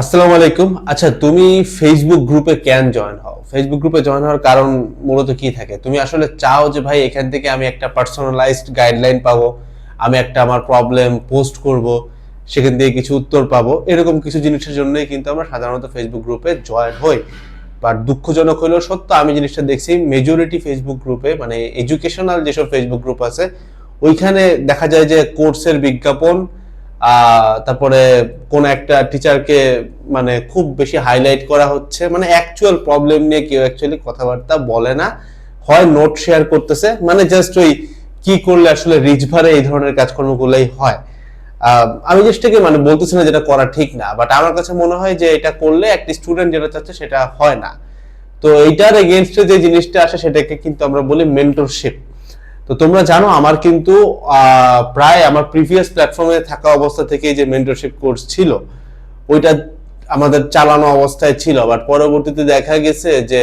আসসালামু আলাইকুম। আচ্ছা তুমি ফেসবুক গ্রুপে কেন জয়েন হও? ফেসবুক গ্রুপে জয়েন হওয়ার কারণ মূলত কি থাকে? তুমি আসলে চাও যে, ভাই, এখান থেকে আমি একটা পার্সোনালাইজড গাইডলাইন পাবো, আমি একটা আমার প্রবলেম পোস্ট করব, সেখান থেকে কিছু উত্তর পাবো। এরকম কিছু জিনিসের জন্যই কিন্তু আমরা সাধারণত ফেসবুক গ্রুপে জয়েন হই। বাট দুঃখজনক হলেও সত্য, আমি জিনিসটা দেখছি মেজরিটি ফেসবুক গ্রুপে মানে এডুকেশনাল যেসব ফেসবুক গ্রুপ আছে, ওইখানে দেখা যায় যে কোর্সের বিজ্ঞাপন তারপরে কোন একটা টিচারকে মানে খুব বেশি হাইলাইট করা হচ্ছে মানে অ্যাকচুয়াল প্রবলেম নিয়ে কেউ অ্যাকচুয়ালি কথাবার্তা বলে না। হয় নোট শেয়ার করতেছে মানে জাস্ট ওই কি করলে আসলে রিচ ভারে এই ধরনের কাজকর্মগুলোই হয়। আমি জিনিসটাকে মানে বলতেছি না যেটা করা ঠিক না বাট আমার কাছে মনে হয় যে এটা করলে একটি স্টুডেন্ট যেটা চাচ্ছে সেটা হয় না। তো এইটার এগেনস্টে যে জিনিসটা আসে সেটাকে কিন্তু আমরা বলি মেন্টরশিপ তো তোমরা জানো, আমার কিন্তু প্রায় আমার প্রিভিয়াস প্ল্যাটফর্মে থাকা অবস্থা থেকে যে মেন্টরশিপ কোর্স ছিল, ওইটা আমাদের চালানো অবস্থায় ছিল। বাট পরবর্তীতে দেখা গেছে যে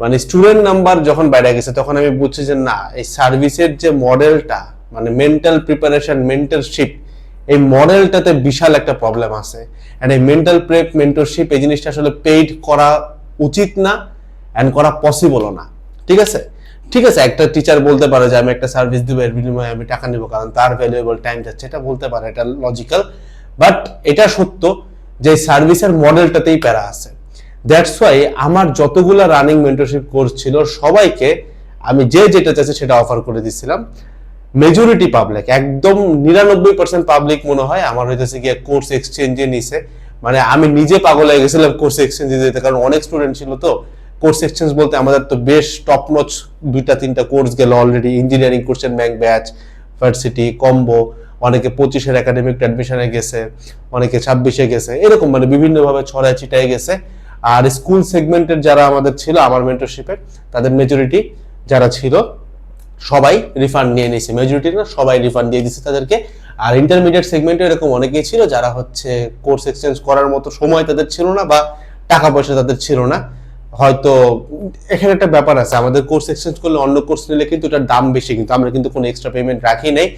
মানে স্টুডেন্ট নাম্বার যখন বেড়ে গেছে, তখন আমি বুঝছি যে না, এই সার্ভিসের যে মডেলটা মানে মেন্টাল প্রিপারেশন মেন্টরশিপ এই মডেলটাতে বিশাল একটা প্রবলেম আছে। অ্যান্ড এই মেন্টাল প্রেপ মেন্টরশিপ এই জিনিসটা আসলে পেইড করা উচিত না অ্যান্ড করা পসিবলও না। ঠিক আছে? ঠিক আছে, একটা টিচার বলতে পারে যে আমি একটা সার্ভিস দিব, এর বিনিময়ে আমি টাকা নেব, কারণ তার ভ্যালুয়েবল টাইম যাচ্ছে। এটা বলতে পারে, এটা লজিক্যাল বাট এটা সত্য যে সার্ভিসের মডেলটাতেই প্যারা আছে। দ্যাটস ওয়াই আমার যতগুলা রানিং মেন্টরশিপ কোর্স ছিল, সবাইকে আমি যে যেটা চাইছে সেটা অফার করে দিছিলাম। মেজরিটি পাবলিক একদম নিরানব্বই পার্সেন্ট পাবলিক মনে হয়, আমার হইতেছে গিয়ে কোর্স এক্সচেঞ্জে নিছে। মানে আমি নিজে পাগল হয়ে গেছিলাম কোর্স এক্সচেঞ্জে দিতে কারণ অনেক স্টুডেন্ট ছিল তো। কোর্স এক্সচেঞ্জ বলতে আমাদের তো বেশ টপ নচ দুইটা, তিনটা কোর্স গেল অলরেডি ইঞ্জিনিয়ারিং কোর্সের ব্যাংক ব্যাচ ভার্সিটি কম্বো অনেকে পঁচিশের একাডেমিক অ্যাডমিশনে গেছে, অনেকে ছাব্বিশে গেছে, এরকম মানে বিভিন্নভাবে ছড়ায় ছিটায় গেছে। আর স্কুল সেগমেন্টের যারা আমাদের ছিল, আমার মেন্টরশিপে তাদের মেজরিটি যারা ছিল, সবাই রিফান্ড নিয়ে নিয়েছে। মেজরিটি না, সবাই রিফান্ড দিয়ে দিচ্ছে তাদেরকে। আর ইন্টারমিডিয়েট সেগমেন্টে এরকম অনেকেই ছিল যারা হচ্ছে কোর্স এক্সচেঞ্জ করার মতো সময় তাদের ছিল না বা টাকা পয়সা তাদের ছিল না। হয়তো, এখানে একটা ব্যাপার আছে। আমাদের কোর্স এক্সচেঞ্জ করলে অন্য কোর্স নিলে কিন্তু এটার দাম বেশি, কিন্তু আমরা কিন্তু কোনো এক্সট্রা পেমেন্ট রাখি নাই।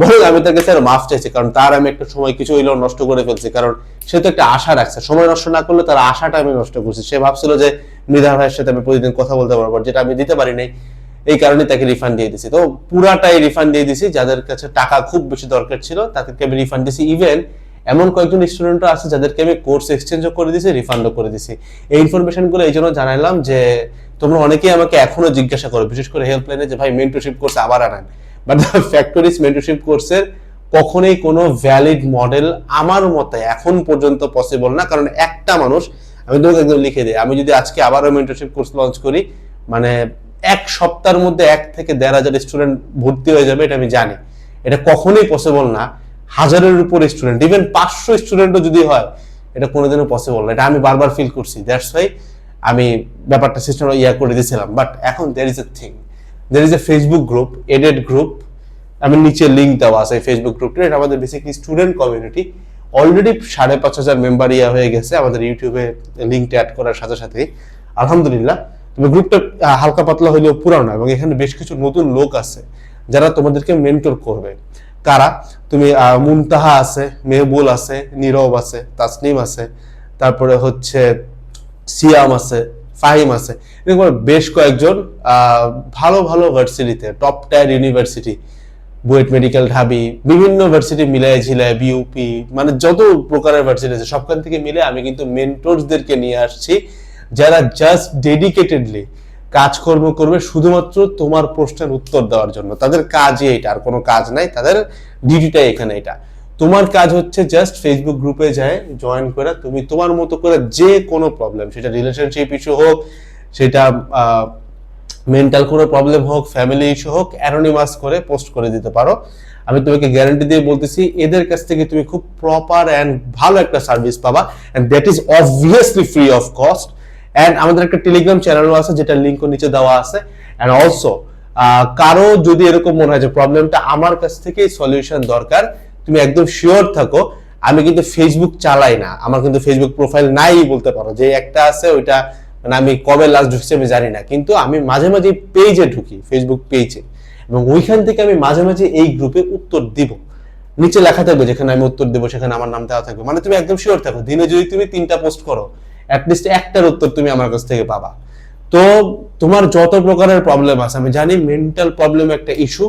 বরং আমি তার কাছে আরও মাফ চাইছি, কারণ তার আমি একটা সময় কিছু হইলেও নষ্ট করে ফেলছি, কারণ সে তো একটা আশা রাখছে। সময় নষ্ট না করলে তার আশাটা আমি নষ্ট করছি। সে ভাবছিল যে মৃধা ভাইয়ের সাথে আমি প্রতিদিন কথা বলতে পারব যেটা আমি দিতে পারি নাই, এই কারণে তাকে রিফান্ড দিয়ে দিছি। তো পুরাটাই রিফান্ড দিয়ে দিছি, যাদের কাছে টাকা খুব বেশি দরকার ছিল, তাদেরকে আমি রিফান্ড দিছি। ইভেন এমন কয়েকজন স্টুডেন্টও আছে যাদেরকে আমি কোর্স এক্সচেঞ্জও করে দিয়েছি রিফান্ডও করে দিছি এই ইনফরমেশনগুলো এই জন্য জানাইলাম যে, তোমরা অনেকেই আমাকে এখনও জিজ্ঞাসা করো, বিশেষ করে হেল্পলাইনে যে, ভাই মেন্টরশিপ কোর্স আবার আনেন। বাট ফ্যাক্টরিজ মেন্টরশিপ কোর্সের কখনোই কোনো ভ্যালিড মডেল আমার মতে এখন পর্যন্ত পসিবল না। কারণ একটা মানুষ, আমি তোমাকে একদম লিখে দিই, আমি যদি আজকে আবারও মেন্টরশিপ কোর্স লঞ্চ করি মানে এক সপ্তাহের মধ্যে এক থেকে দেড় হাজার স্টুডেন্ট ভর্তি হয়ে যাবে, এটা আমি জানি। এটা কখনোই পসিবল না। হাজারের উপর স্টুডেন্ট ইভেন পাঁচশো স্টুডেন্টও যদি হয়, এটা কোনোদিনও পসিবল না। এটা আমি বারবার ফিল করছি। দ্যাটস ওয়াই আমি ব্যাপারটা সিস্টেম ইয়া করে দিয়েছিলাম। বাট এখন there is a thing there is a Facebook group added group আমি নিচে লিঙ্ক দেওয়া আছে ফেসবুক গ্রুপটা এটা আমাদের বেসিকলি স্টুডেন্ট কমিউনিটি অলরেডি সাড়ে পাঁচ হাজার মেম্বার ইয়া হয়ে গেছে। আমাদের ইউটিউবে লিঙ্কটা অ্যাড করার সাথে সাথে আলহামদুলিল্লাহ। তবে গ্রুপটা হালকা পাতলা হলেও পুরানো। এবং এখানে বেশ কিছু নতুন লোক আছে। যারা তোমাদেরকে মেন্টর করবে। কারা? তুমি আহ, মুনতাহা আছে মেহবুল আছে নীরব আছে তাসনিম আছে তারপরে হচ্ছে সিয়াম আছে ফাহিম আছে। এরকম বেশ কয়েকজন ভালো ভালো ভার্সিটিতে top tier university BUET medical Dhabi বিভিন্ন ভার্সিটি মিলায় ঝিলায় বিউপি মানে যত প্রকারের ভার্সিটি আছে সবখান থেকে মিলে আমি কিন্তু মেন্টরসদেরকে নিয়ে আসছি যারা জাস্ট ডেডিকেটেডলি কাজকর্ম করবে শুধুমাত্র তোমার প্রশ্নের উত্তর দেওয়ার জন্য। তাদের কাজই এটা আর কোনো কাজ নাই, তাদের ডিউটিটাই এখানে এটা। তোমার কাজ হচ্ছে জাস্ট ফেসবুক গ্রুপে যায় জয়েন করে তুমি তোমার মতো করে যে কোনো প্রবলেম সেটা রিলেশনশিপ ইস্যু হোক, সেটা মেন্টাল কোনো প্রবলেম হোক ফ্যামিলি ইস্যু হোক অ্যানোনিমাস করে পোস্ট করে দিতে পারো। আমি তোমাকে গ্যারান্টি দিয়ে বলতেছি, এদের কাছ থেকে তুমি খুব প্রপার অ্যান্ড ভালো একটা সার্ভিস পাবা and that is obviously free of cost and আমাদের একটা টেলিগ্রাম চ্যানেলও আছে যেটা লিঙ্কও নিচে দেওয়া আছে। অ্যান্ড অলসো কারও যদি এরকম মনে হয় যে প্রবলেমটা আমার কাছ থেকেই সলিউশন দরকার, তুমি একদম শিওর থাকো। আমি কিন্তু ফেসবুক চালাই না। আমার কিন্তু ফেসবুক প্রোফাইল নাই বলতে পারো। যে একটা আছে, ওইটা মানে আমি কবে লাস্ট ঢুকছি আমি জানি না। কিন্তু আমি মাঝে মাঝে পেজে ঢুকি ফেসবুক পেজে এবং ওইখান থেকে আমি মাঝে মাঝে এই গ্রুপে উত্তর দিব। নিচে লেখা থাকবে যেখানে আমি উত্তর দেবো, সেখানে আমার নাম দেওয়া থাকবে। মানে তুমি একদম শিওর থাকো। দিনে যদি তুমি তিনটা পোস্ট করো অ্যাটলিস্ট একটার উত্তর তুমি আমার কাছ থেকে পাবা। তো তোমার যত প্রকারের প্রবলেম আছে, আমি জানি মেন্টাল প্রবলেম একটা ইস্যু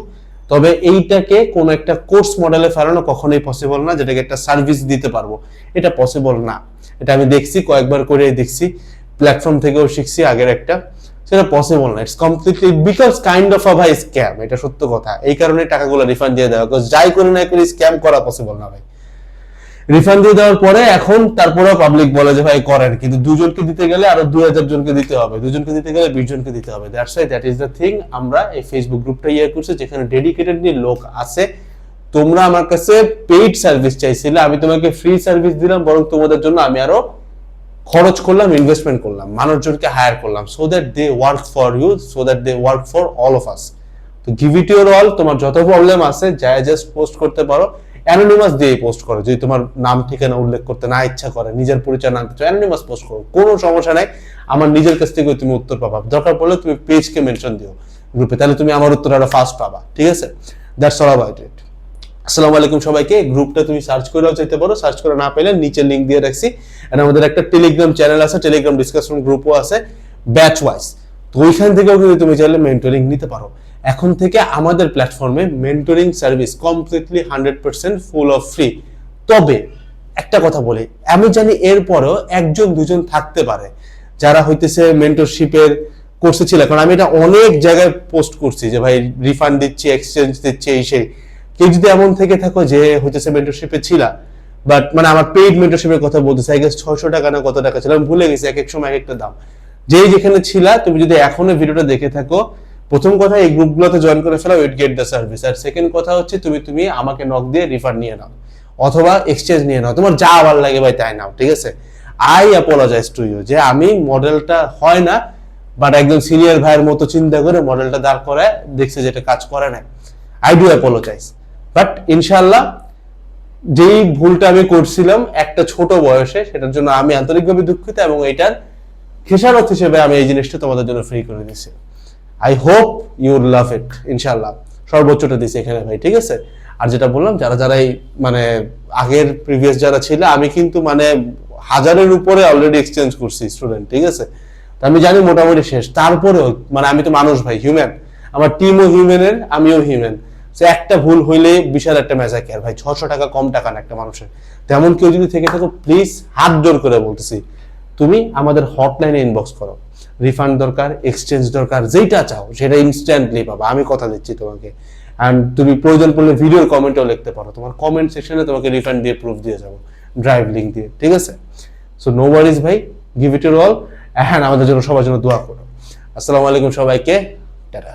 তবে এইটাকে কোন একটা কোর্স মডেলে ফেরানো কখনোই পসিবল না, যেটাকে একটা সার্ভিস দিতে পারব। এটা পসিবল না। এটা আমি দেখছি, কয়েকবার করে দেখছি প্ল্যাটফর্ম থেকেও শিখছি, আগের একটা। সেটা পসিবল না। It's completely because kind of a ভাই স্ক্যাম এটা সত্য কথা। এই কারণে টাকাগুলো রিফান্ড দিয়ে দেওয়া যাই করে না করে স্ক্যাম করা পসিবল না ভাই। রিফান্ড দিয়ে দেওয়ার পরে এখন তারপরেও পাবলিক বলে যে, ভাই, করেন। কিন্তু দুজনকে দিতে গেলে আরও দুই হাজার জনকে দিতে হবে। দুজনকে দিতে গেলে বিশ জনকে দিতে হবে। That's why that is the thing আমরা এই ফেসবুক গ্রুপটা ইয়ে করছি, যেখানে ডেডিকেটেডলি লোক আছে। তোমরা আমার কাছে পেইড সার্ভিস চাইছিলে। আমি তোমাকে ফ্রি সার্ভিস দিলাম, বরং তোমাদের জন্য আমি আরও খরচ করলাম ইনভেস্টমেন্ট করলাম, মানুষজনকে হায়ার করলাম so that they work for you so that they work for all of us to give it your all তোমার যত প্রবলেম আছে যায় জাস্ট পোস্ট করতে পারো। অ্যানোনিমাস দিয়ে পোস্ট করো। যদি তোমার নাম, ঠিকানা উল্লেখ করতে না ইচ্ছা করে, নিজের পরিচয় না অ্যানোনিমাস পোস্ট করো। কোনো সমস্যা নাই। আমার নিজের কাছ থেকে তুমি উত্তর পাবা। দরকার পড়লে তুমি পেজকে মেনশন দিও গ্রুপে তাহলে তুমি আমার উত্তর আরও ফাস্ট পাবা। ঠিক আছে? দ্যাটস অল অ্যাবাউট ইট আসসালামু আলাইকুম সবাইকে। গ্রুপটা তুমি সার্চ করেও চাইতে পারো। সার্চ করে না পেলে নিচে লিংক দিয়ে রাখছি। এন্ড আমাদের একটা টেলিগ্রাম চ্যানেল আছে। টেলিগ্রাম ডিসকাশন গ্রুপও আছে। ব্যাচ ওয়াইজ তো ওইখান থেকেও কিন্তু তুমি চাইলে মেন্টরিং নিতে পারো। এখন থেকে আমাদের প্ল্যাটফর্মে mentoring service completely hundred percent full of free তবে একটা কথা বলি, আমি জানি এরপরেও একজন, দুজন থাকতে পারে, যারা হইতেছে মেন্টরশিপের কোর্সে ছিল। কারণ আমি এটা অনেক জায়গায় পোস্ট করছি যে, ভাই রিফান্ড দিচ্ছি এক্সচেঞ্জ দিচ্ছি, এই সেই। কেউ যদি এমন থেকে থাকো যে, হইতেছে মেন্টরশিপে ছিলা বাট মানে আমার পেইড মেন্টরশিপের কথা বলতেছে আই গেস ছয়শো টাকা না কত টাকা ছিল? আমি ভুলে গেছি, এক এক সময় এক একটা দাম। যেই যেখানে ছিলা, তুমি যদি এখনও ভিডিওটা দেখে থাকো প্রথম কথা, এই গ্রুপগুলোতে জয়েন করে ফেলাও ইট গেট দ্য সার্ভিস আর সেকেন্ড কথা হচ্ছে, তুমি তুমি আমাকে নক দিয়ে রিফান্ড নিয়ে নাও। অথবা এক্সচেঞ্জ নিয়ে নাও। তোমার যা ভালো লাগে ভাই, তাই নাও, ঠিক আছে? আই অ্যাপোলজাইজ টু ইউ যে আমি মডেলটা হয় না বাট একদম সিনিয়র ভাইয়ের মতো চিন্তা করে মডেলটা দাঁড় করে দেখছে যেটা কাজ করে না আই ডু অ্যাপোলজাইজ বাট ইনশাল্লাহ যেই ভুলটা আমি করছিলাম, একটা ছোট বয়সে, সেটার জন্য আমি আন্তরিকভাবে দুঃখিত এবং এটার খেসারত হিসেবে আমি এই জিনিসটা তোমাদের জন্য ফ্রি করে দিচ্ছি I hope you love it ইনশাল্লাহ সর্বোচ্চটা দিছি এখানে ভাই, ঠিক আছে? আর যেটা বললাম, যারা যারা এই মানে আগের প্রিভিয়াস যারা ছিল, আমি কিন্তু মানে হাজারের উপরে অলরেডি এক্সচেঞ্জ করছি স্টুডেন্ট ঠিক আছে? তো আমি জানি মোটামুটি শেষ। তারপরেও মানে আমি তো মানুষ ভাই হিউম্যান আমার টিমও হিউম্যানের আমিও হিউম্যান সে একটা ভুল হইলে বিশাল একটা মেজাকের ভাই ছশো টাকা কম টাকা না একটা মানুষের। তেমন কেউ যদি থেকে থাকো প্লিজ হাত জোর করে বলতেছি। তুমি আমাদের হটলাইনে ইনবক্স করো। রিফান্ড দরকার এক্সচেঞ্জ দরকার যেটা চাও, সেটা ইনস্ট্যান্টলি পাবা। আমি কথা দিচ্ছি তোমাকে। অ্যান্ড তুমি প্রয়োজন পড়লে ভিডিওর কমেন্টও লিখতে পারো। তোমার কমেন্ট সেকশনে তোমাকে রিফান্ড দিয়ে প্রুফ দিয়ে যাব। ড্রাইভ লিঙ্ক দিয়ে, ঠিক আছে? সো নো ওয়ারিজ ভাই। গিভ ইট ইউর অল হ্যাঁ আমাদের জন্য সবার জন্য দোয়া করো। আসসালামু আলাইকুম সবাইকে। টাটা।